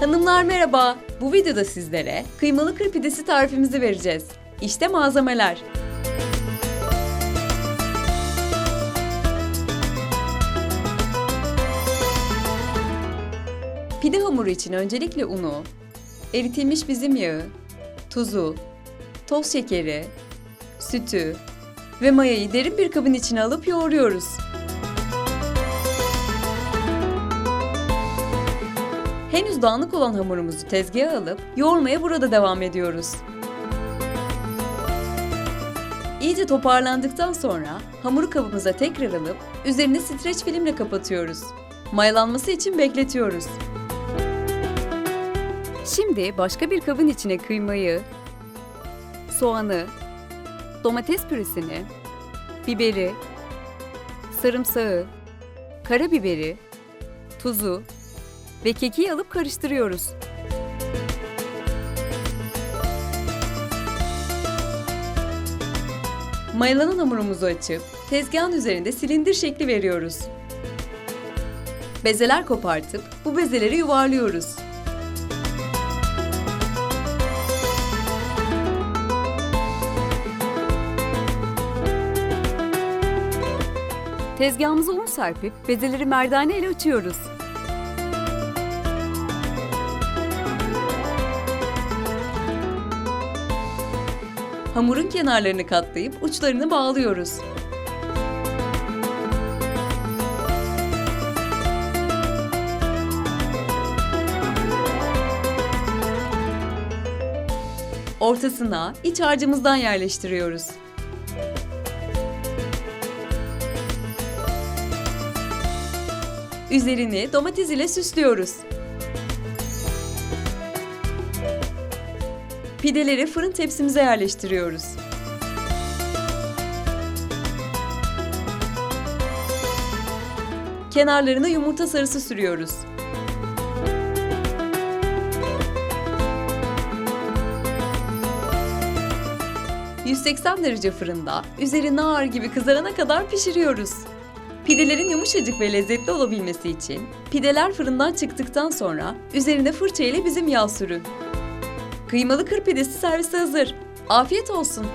Hanımlar merhaba. Bu videoda sizlere kıymalı kır pidesi tarifimizi vereceğiz. İşte malzemeler. Pide hamuru için öncelikle unu, eritilmiş bizim yağı, tuzu, toz şekeri, sütü ve mayayı derin bir kabın içine alıp yoğuruyoruz. Henüz dağınık olan hamurumuzu tezgaha alıp yoğurmaya burada devam ediyoruz. İyice toparlandıktan sonra hamuru kabımıza tekrar alıp üzerini streç filmle kapatıyoruz. Mayalanması için bekletiyoruz. Şimdi başka bir kabın içine kıymayı, soğanı, domates püresini, biberi, sarımsağı, karabiberi, tuzu ve kekiği alıp karıştırıyoruz. Mayalanan hamurumuzu açıp tezgahın üzerinde silindir şekli veriyoruz. Bezeler kopartıp bu bezeleri yuvarlıyoruz. Tezgahımıza un serpip bezeleri merdane ile açıyoruz. Hamurun kenarlarını katlayıp uçlarını bağlıyoruz. Ortasına iç harcımızdan yerleştiriyoruz. Üzerini domates ile süslüyoruz. Pideleri fırın tepsimize yerleştiriyoruz. Kenarlarına yumurta sarısı sürüyoruz. ...180 derece fırında üzeri nar gibi kızarana kadar pişiriyoruz. Pidelerin yumuşacık ve lezzetli olabilmesi için pideler fırından çıktıktan sonra üzerine fırça ile bizim yağ sürün. Kıymalı kır pidesi servise hazır. Afiyet olsun.